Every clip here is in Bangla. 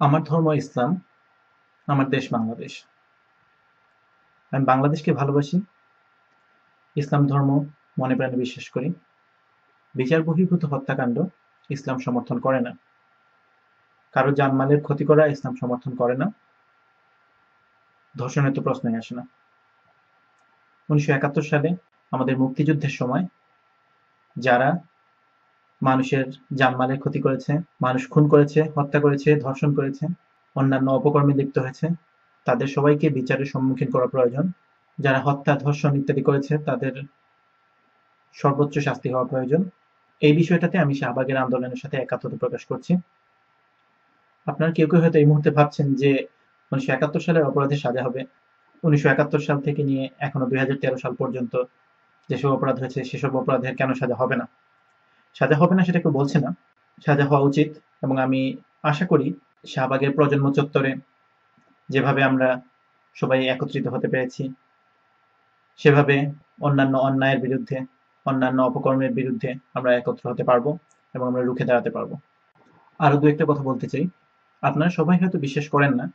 আমার ধর্ম ইসলাম, আমার দেশ বাংলাদেশ। আমি বাংলাদেশকে ভালোবাসি, ইসলাম ধর্ম মনে প্রাণে বিশ্বাস করি। বিচার বহির্ভূত হত্যাকাণ্ড ইসলাম সমর্থন করে না। কারও জানমালের ক্ষতি করা ইসলাম সমর্থন করে না। ধর্ষণের তো প্রশ্নই আসে না। উনিশশো একাত্তর সালে আমাদের মুক্তিযুদ্ধের সময় যারা মানুষের জানমালের ক্ষতি করেছে, মানুষ খুন করেছে, হত্যা করেছে, ধর্ষণ করেছে, অন্যান্য অপকর্মে লিপ্ত হয়েছে। তাদের সবাইকে বিচারের সম্মুখীন করা প্রয়োজন। যারা হত্যা, ধর্ষণ ইত্যাদি করেছে, তাদের সর্বোচ্চ শাস্তি হওয়া প্রয়োজন। এই বিষয়টাতে আমি শাহবাগের আন্দোলনের সাথে একাত্মতা প্রকাশ করছি। আপনারা কেউ কেউ হয়তো এই মুহূর্তে ভাবছেন যে উনিশশো একাত্তর সালের অপরাধের সাজা হবে। উনিশশো একাত্তর সাল থেকে নিয়ে এখনও দুই হাজার তেরো সাল পর্যন্ত যেসব অপরাধ হয়েছে, সেসব অপরাধের কেন সাজা হবে না? সাজা হবে না সেটা কেউ বলছে না। সাজা হওয়া উচিত এবং আমি আশা করি শাহবাগের প্রজন্ম চত্বরে যেভাবে আমরা সবাই একত্রিত হতে পেরেছি, সেভাবে অন্যান্য অন্যায়ের বিরুদ্ধে, অন্যান্য অপকর্মের বিরুদ্ধে আমরা একত্র হতে পারব এবং আমরা রুখে দাঁড়াতে পারব। আরও দু একটা কথা বলতে চাই। আপনারা সবাই হয়তো বিশ্বাস করেন না,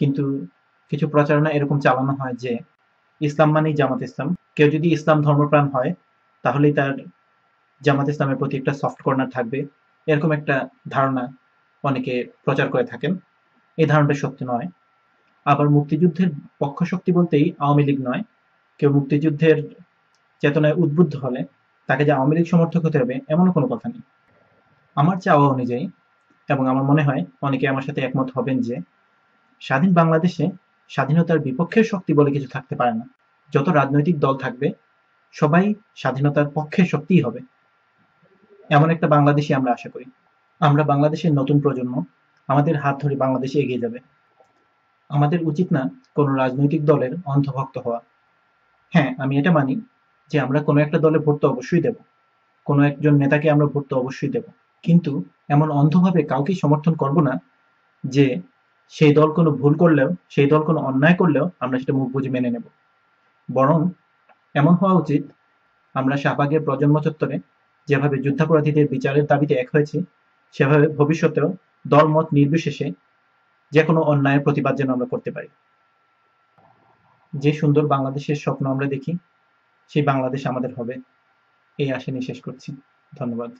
কিন্তু কিছু প্রচারণা এরকম চালানো হয় যে ইসলাম মানেই জামাত ইসলাম। কেউ যদি ইসলাম ধর্মপ্রাণ হয়, তাহলেই তার জামাত ইসলামের প্রতি একটা সফট কর্নার থাকবে। এরকম একটা ধারণা অনেকে প্রচার করে থাকেন। এই ধারণাটা সত্যি নয়। আবার মুক্তিযুদ্ধের পক্ষ শক্তি বলতেই আওয়ামী লীগ নয়। কেউ মুক্তিযুদ্ধের চেতনায় উদ্বুদ্ধ হলে তাকে যে আওয়ামী লীগ সমর্থক হতে হবে, এমনও কোনো কথা নেই। আমার চাওয়া অনুযায়ী এবং আমার মনে হয় অনেকে আমার সাথে একমত হবেন যে, স্বাধীন বাংলাদেশে স্বাধীনতার বিপক্ষের শক্তি বলে কিছু থাকতে পারে না। যত রাজনৈতিক দল থাকবে, সবাই স্বাধীনতার পক্ষের শক্তিই হবে। এমন একটা বাংলাদেশই আমরা আশা করি। আমরা বাংলাদেশের নতুন প্রজন্ম, আমাদের হাত ধরে বাংলাদেশে এগিয়ে যাবে। আমাদের উচিত না কোনো রাজনৈতিক দলের অন্ধভক্ত হওয়া। হ্যাঁ আমি এটা মানি যে আমরা কোনো একটা দলে ভোট তো অবশ্যই দেব। কোনো একজন নেতাকে আমরা ভোট তো অবশ্যই দেব। কিন্তু এমন অন্ধভাবে কাউকে সমর্থন করব না যে সেই দল কোনো ভুল করলেও, সেই দল কোনো অন্যায় করলেও আমরা সেটা মুখ বুঝে মেনে নেব। বরং এমন হওয়া উচিত, আমরা শাহবাগের প্রজন্ম চত্বরে যেভাবে যুদ্ধাপরাধীদের বিচারের দাবিতে এক হয়েছে, সেভাবে ভবিষ্যতেও দলমত নির্বিশেষে যে কোনো অন্যায়ের প্রতিবাদ যেন আমরা করতে পারি। যে সুন্দর বাংলাদেশের স্বপ্ন আমরা দেখি, সেই বাংলাদেশ আমাদের হবে। এই আশা নিয়ে শেষ করছি। ধন্যবাদ।